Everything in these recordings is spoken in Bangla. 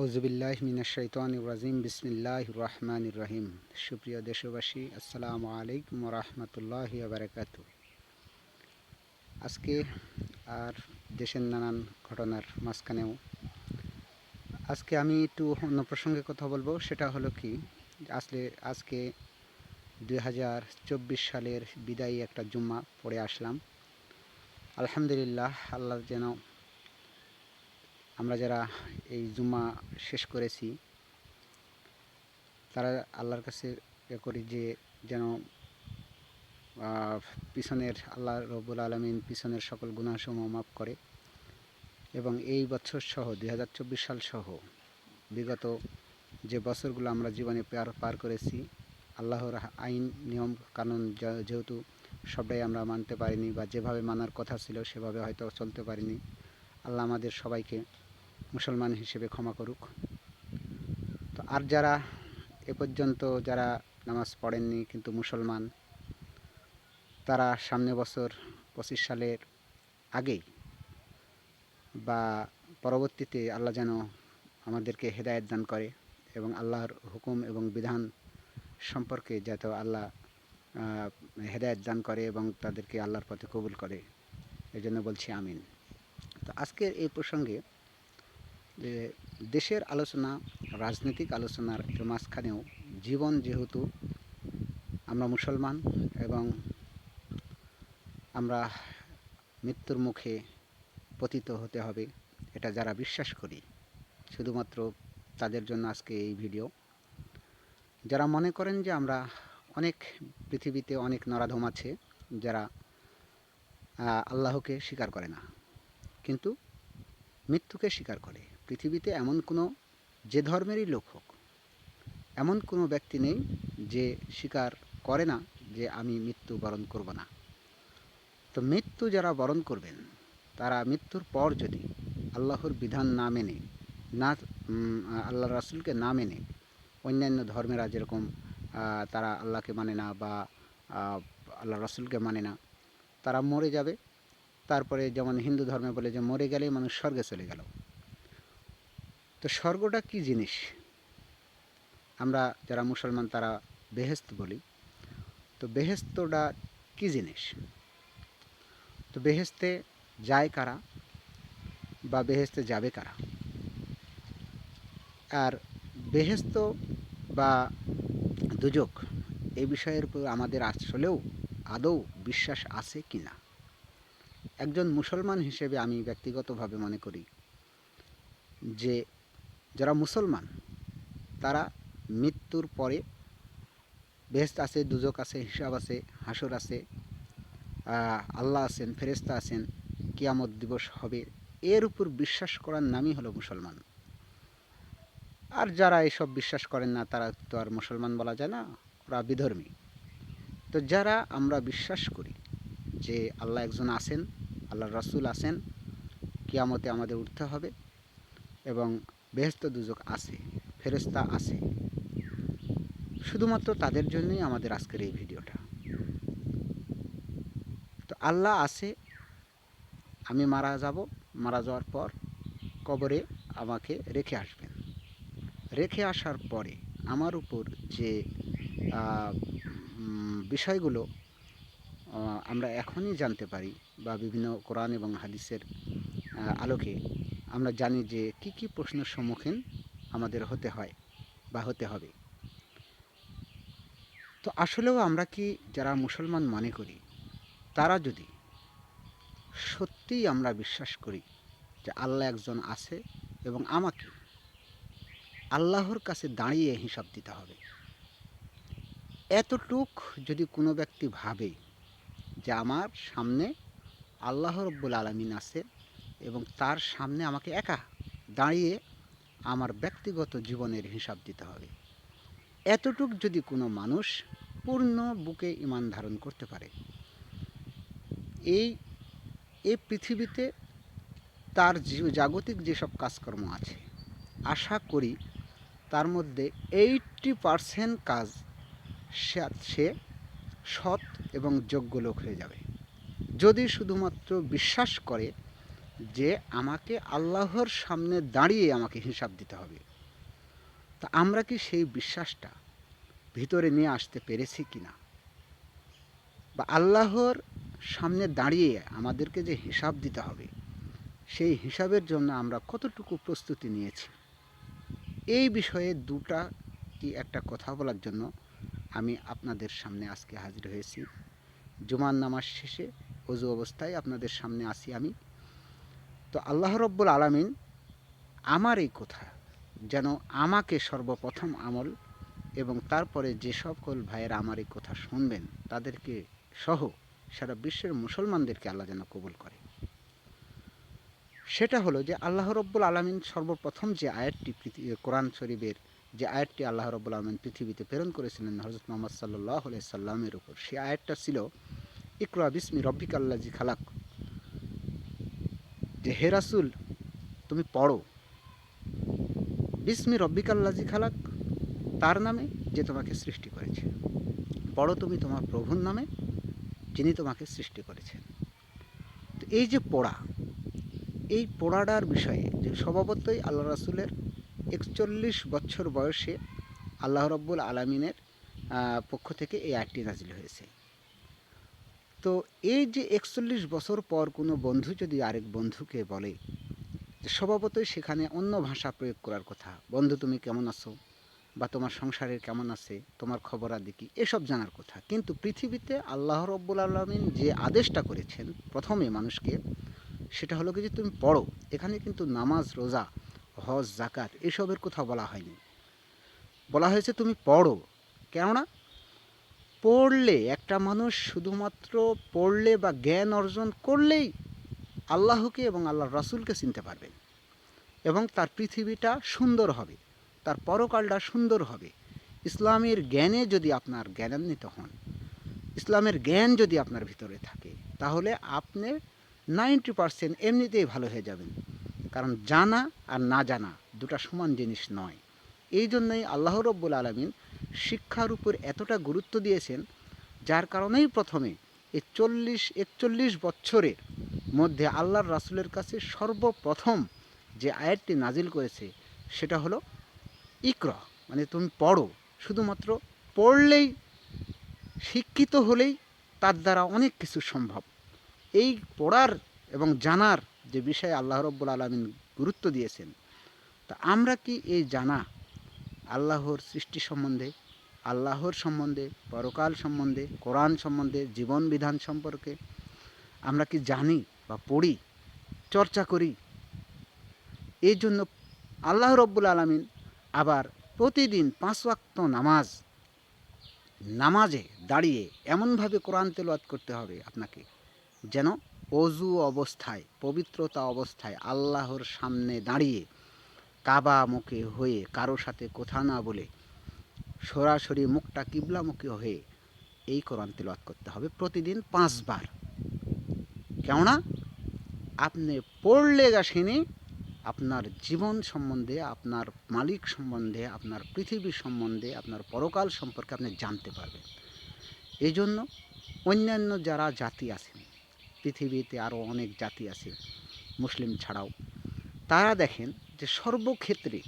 আউজুবিল্লাহ মিনাশাইতান রাজিম। বিসমিল্লাহ রহমান রহিম। সুপ্রিয় দেশবাসী, আসসালামু আলাইকুম রহমতুল্লাহ বারাকাতু আজকে আর দেশের নানান ঘটনার মাঝখানেও আজকে আমি একটু অন্য প্রসঙ্গে কথা বলব। সেটা হলো কি, আসলে আজকে দুই হাজার চব্বিশ সালের বিদায়ী একটা জুম্মা পড়ে আসলাম। আলহামদুলিল্লাহ, আল্লাহ যেন আমরা যারা এই জুম্মা শেষ করেছি, তারা আল্লাহর কাছে এ করি যে যেন পিছনের আল্লাহ রবুল আলমিন পিছনের সকল গুণাসমূহ মাফ করে। এবং এই বছর সহ, দুই সাল সহ, বিগত যে বছরগুলো আমরা জীবনে পার পার করেছি, আল্লাহর আইন, নিয়ম, কানুন যেহেতু সবটাই আমরা মানতে পারিনি বা যেভাবে মানার কথা ছিল সেভাবে হয়তো চলতে পারিনি, আল্লাহ আমাদের সবাইকে মুসলমান হিসেবে ক্ষমা করুক। তো আর যারা এ পর্যন্ত যারা নামাজ পড়েননি কিন্তু মুসলমান, তারা সামনে বছর পঁচিশ সালের আগেই বা পরবর্তীতে আল্লাহ যেন আমাদেরকে হেদায়েত দান করে এবং আল্লাহর হুকুম এবং বিধান সম্পর্কে যাতে আল্লাহ হেদায়েত দান করে এবং তাদেরকে আল্লাহর পথে কবুল করে। এই জন্য বলছি আমিন। তো আজকের এই প্রসঙ্গে যে দেশের আলোচনা, রাজনৈতিক আলোচনার মাঝখানেও জীবন যেহেতু আমরা মুসলমান এবং আমরা মৃত্যুর মুখে পতিত হতে হবে, এটা যারা বিশ্বাস করি, শুধুমাত্র তাদের জন্য আজকে এই ভিডিও। যারা মনে করেন যে আমরা অনেক পৃথিবীতে অনেক নরাধম আছে, যারা আল্লাহকে স্বীকার করে না, কিন্তু মৃত্যুকে স্বীকার করে। পৃথিবীতে এমন কোনো যে ধর্মেরই লোক হোক, এমন কোনো ব্যক্তি নেই যে স্বীকার করে না যে আমি মৃত্যু বরণ করব না। তো মৃত্যু যারা বরণ করবেন, তারা মৃত্যুর পর যদি আল্লাহর বিধান না মেনে, না আল্লাহ রাসুলকে না মেনে, অন্যান্য ধর্মেরা যেরকম তারা আল্লাহকে মানে না বা আল্লাহ রাসুলকে মানে না, তারা মরে যাবে। তারপরে যেমন হিন্দু ধর্মে বলে যে মরে গেলেই মানুষ স্বর্গে চলে গেল। তো স্বর্গটা কি জিনিস? আমরা যারা মুসলমান তারা বেহেস্ত বলি। তো বেহেস্তটা কি জিনিস? তো বেহেস্তে যায় কারা? বা বেহেস্তে যাবে কারা? আর বেহেস্ত বা দুজক এই বিষয়ের উপর আমাদের আসলেও আদৌ বিশ্বাস আছে কি না? একজন মুসলমান হিসেবে আমি ব্যক্তিগতভাবে মনে করি যে যারা মুসলমান, তারা মৃত্যুর পরে বেহেস্ত আছে, দুজক আছে, হিসাব আছে, হাসর আছে আল্লাহ আছেন ফেরেস্তা আছেন, কিয়ামত দিবস হবে। এর উপর বিশ্বাস করার নামই হলো মুসলমান। আর যারা এসব বিশ্বাস করেন না, তারা তো আর মুসলমান বলা যায় না, ওরা বিধর্মী। তো যারা আমরা বিশ্বাস করি যে আল্লাহ একজন আছেন আল্লাহ রাসূল আছেন, কিয়ামতে আমাদের উঠতে হবে এবং বেহেস্ত দুজক আছে ফেরেস্তা আছে। শুধুমাত্র তাদের জন্যই আমাদের আজকের এই ভিডিওটা। তো আল্লাহ আছে, আমি মারা যাব, মারা যাওয়ার পর কবরে আমাকে রেখে আসবেন। রেখে আসার পরে আমার উপর যে বিষয়গুলো আমরা এখনই জানতে পারি বা বিভিন্ন কোরআন এবং হাদিসের আলোকে আমরা জানি যে কি কি প্রশ্নের সম্মুখীন আমাদের হতে হয় বা হতে হবে। তো আসলেও আমরা কি যারা মুসলমান মনে করি, তারা যদি সত্যিই আমরা বিশ্বাস করি যে আল্লাহ একজন আছে এবং আমাকে আল্লাহর কাছে দাঁড়িয়ে হিসাব দিতে হবে, এতটুক যদি কোনো ব্যক্তি ভাবে যে আমার সামনে আল্লাহ রব্বুল আলমিন আছে এবং তার সামনে আমাকে একা দাঁড়িয়ে আমার ব্যক্তিগত জীবনের হিসাব দিতে হবে। এতটুক যদি কোনো মানুষ পূর্ণ বুকে ইমান ধারণ করতে পারে, এই এই পৃথিবীতে তার জাগতিক যেসব কাজকর্ম আছে, আশা করি তার মধ্যে এইটটি পারসেন্ট কাজ সে সৎ এবং যোগ্য লোক হয়ে যাবে। যদি শুধুমাত্র বিশ্বাস করে যে আমাকে আল্লাহর সামনে দাঁড়িয়ে আমাকে হিসাব দিতে হবে। তা আমরা কি সেই বিশ্বাসটা ভিতরে নিয়ে আসতে পেরেছি কি না বা আল্লাহর সামনে দাঁড়িয়ে আমাদেরকে যে হিসাব দিতে হবে, সেই হিসাবের জন্য আমরা কতটুকু প্রস্তুতি নিয়েছি? এই বিষয়ে দুটা কি একটা কথা বলার জন্য আমি আপনাদের সামনে আজকে হাজির হয়েছি। জুমার নামাজ শেষে অজু অবস্থায় আপনাদের সামনে আসি আমি। তো আল্লাহ রব্বুল আলামিন আমার এই কথা, যেন আমাকে সর্বপ্রথম আমল এবং তারপরে যে সকল ভাইয়েরা আমার এই কথা শুনবেন, তাদেরকে সহ সারা বিশ্বের মুসলমানদেরকে আল্লাহ যেন কবুল করে। সেটা হলো যে আল্লাহ রব্বুল আলমিন সর্বপ্রথম যে আয়াতটি কোরআন শরীফের যে আয়াতটি আল্লাহ রব্বুল আলমিন পৃথিবীতে প্রেরণ করেছিলেন হজরত মোহাম্মদ সাল্লাহ সাল্লামের উপর, সেই আয়াতটা ছিল, ইকরা বিসমি রব্বিক আল্লাজি খালাক। যে হে রাসূল, তুমি পড়ো। বিস্মি রব্বিক আল্লাজি খালাক, তার নামে যে তোমাকে সৃষ্টি করেছে। পড়ো তুমি তোমার প্রভুর নামে, যিনি তোমাকে সৃষ্টি করেছেন। তো এই যে পড়া, এই পড়াটার বিষয়ে যে স্বভাবতই আল্লাহ রাসুলের একচল্লিশ বছর বয়সে আল্লাহ রব্বুল আলমিনের পক্ষ থেকে এই আয়টি নাজিল হয়েছে। তো এই যে একচল্লিশ বছর পর কোনো বন্ধু যদি আরেক বন্ধুকে বলে, স্বভাবতই সেখানে অন্য ভাষা প্রয়োগ করার কথা। বন্ধু, তুমি কেমন আছো? বা তোমার সংসারের কেমন আছে? তোমার খবর আদি কি এসব জানার কথা। কিন্তু পৃথিবীতে আল্লাহ রব্বুল আলমিন যে আদেশটা করেছেন প্রথমে মানুষকে, সেটা হলো কি যে তুমি পড়ো। এখানে কিন্তু নামাজ, রোজা, হজ জাকাত এসবের কথা বলা হয়নি। বলা হয়েছে তুমি পড়ো। কেননা পড়লে, একটা মানুষ শুধুমাত্র পড়লে বা জ্ঞান অর্জন করলেই আল্লাহকে এবং আল্লাহর রাসূলকে চিনতে পারবেন এবং তার পৃথিবীটা সুন্দর হবে, তার পরকালটা সুন্দর হবে। ইসলামের জ্ঞানে যদি আপনার জ্ঞানান্বিত হন, ইসলামের জ্ঞান যদি আপনার ভিতরে থাকে, তাহলে আপনি নাইনটি পারসেন্ট এমনিতেই ভালো হয়ে যাবেন। কারণ জানা আর না জানা দুটা সমান জিনিস নয়। এই জন্যই আল্লাহ রব্বুল আলমিন শিক্ষার উপর এতটা গুরুত্ব দিয়েছেন, যার কারণেই প্রথমে এই চল্লিশ, একচল্লিশ বছরের মধ্যে আল্লাহর রাসূলের কাছে সর্বপ্রথম যে আয়াতটি নাজিল করেছে, সেটা হলো ইকর মানে তুমি পড়ো। শুধুমাত্র পড়লেই, শিক্ষিত হলেই তার দ্বারা অনেক কিছু সম্ভব। এই পড়ার এবং জানার যে বিষয়ে আল্লাহ রব্বুল আলমিন গুরুত্ব দিয়েছেন, তা আমরা কি এই জানা আল্লাহর সৃষ্টি সম্বন্ধে, আল্লাহর সম্বন্ধে, পরকাল সম্বন্ধে, কোরআন সম্বন্ধে, জীবন বিধান সম্পর্কে আমরা কি জানি বা পড়ি, চর্চা করি? এই জন্য আল্লাহ রব্বুল আলমিন আবার প্রতিদিন পাঁচ ওয়াক্ত নামাজ, নামাজে দাঁড়িয়ে এমনভাবে কোরআন তেলাওয়াত করতে হবে আপনাকে, যেন অজু অবস্থায়, পবিত্রতা অবস্থায় আল্লাহর সামনে দাঁড়িয়ে কাবা মুখে হয়ে কারও সাথে কথা না বলে সরাসরি মুখটা কিবলামুখী হয়ে এই কোরআন তেলাওয়াত করতে হবে প্রতিদিন পাঁচবার। কেননা আপনি পড়লে গাছেনি আপনার জীবন সম্বন্ধে, আপনার মালিক সম্বন্ধে, আপনার পৃথিবী সম্বন্ধে, আপনার পরকাল সম্পর্কে আপনি জানতে পারবেন। এই জন্য অন্যান্য যারা জাতি আছেন, পৃথিবীতে আরও অনেক জাতি আছে, মুসলিম ছাড়াও তারা দেখেন যে সর্বক্ষেত্রে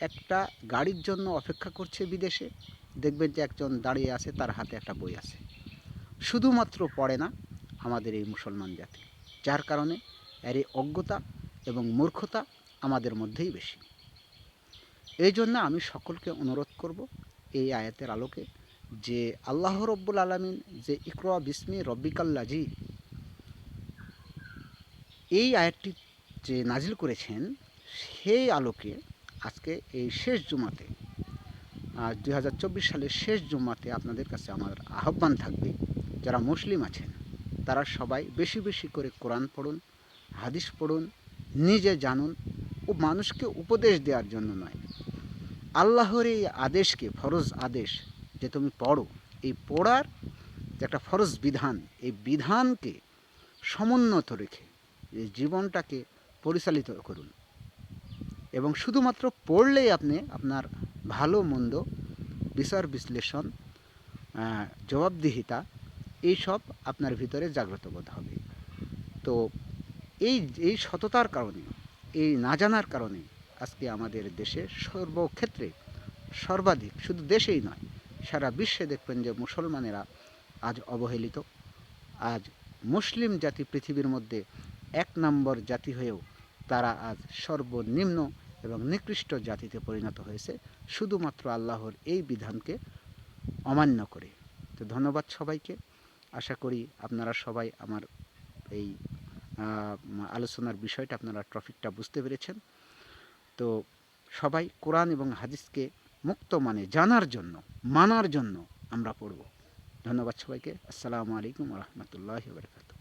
একটা গাড়ির জন্য অপেক্ষা করছে বিদেশে। দেখবেন যে একজন দাঁড়িয়ে আছে, তার হাতে একটা বই আছে। শুধুমাত্র পড়ে না আমাদের এই মুসলমান জাতি, যার কারণে এর অজ্ঞতা এবং মূর্খতা আমাদের মধ্যেই বেশি। এই জন্য আমি সকলকে অনুরোধ করব এই আয়াতের আলোকে যে আল্লাহ রব্বুল আলমিন যে ইকরা বিসমি রব্বিকাল্লাজি, এই আয়াতটি যে নাজিল করেছেন, সেই আলোকে আজকে এই শেষ জুমাতে দুই হাজার চব্বিশ সালের শেষ জুমাতে আপনাদের কাছে আমার আহ্বান থাকবে, যারা মুসলিম আছেন, তারা সবাই বেশি বেশি করে কোরআন পড়ুন, হাদিস পড়ুন, নিজে জানুন ও মানুষকে উপদেশ দেওয়ার জন্য নয়। আল্লাহর এই আদেশকে ফরজ আদেশ যে তুমি পড়ো, এই পড়ার যে একটা ফরজ বিধান, এই বিধানকে সমুন্নত রেখে, এই জীবনটাকে পরিচালিত করুন। এবং শুধুমাত্র পড়লেই আপনি আপনার ভালো, মন্দ, বিচার, বিশ্লেষণ জবাবদিহিতা এইসব আপনার ভিতরে জাগ্রত বোধ হবে। তো এই এই সততার কারণে, এই না জানার কারণে আজকে আমাদের দেশে সর্বক্ষেত্রে সর্বাধিক, শুধু দেশেই নয়, সারা বিশ্বে দেখবেন যে মুসলমানেরা আজ অবহেলিত, আজ মুসলিম জাতি পৃথিবীর মধ্যে এক নম্বর জাতি হয়েও তারা আজ সর্বনিম্ন এবং নিকৃষ্ট জাতিতে পরিণত হয়েছে। শুধুমাত্র আল্লাহর এই বিধানকে অমান্য করে। তো ধন্যবাদ সবাইকে। আশা করি আপনারা সবাই আমার এই আলোচনার বিষয়টা আপনারা ট্রফিকটা বুঝতে পেরেছেন। তো সবাই কোরআন এবং হাদিসকে মুক্ত মানে জানার জন্য, মানার জন্য আমরা পড়ব। ধন্যবাদ সবাইকে। আসসালামু আলাইকুম রহমতুল্লাহ বারকাত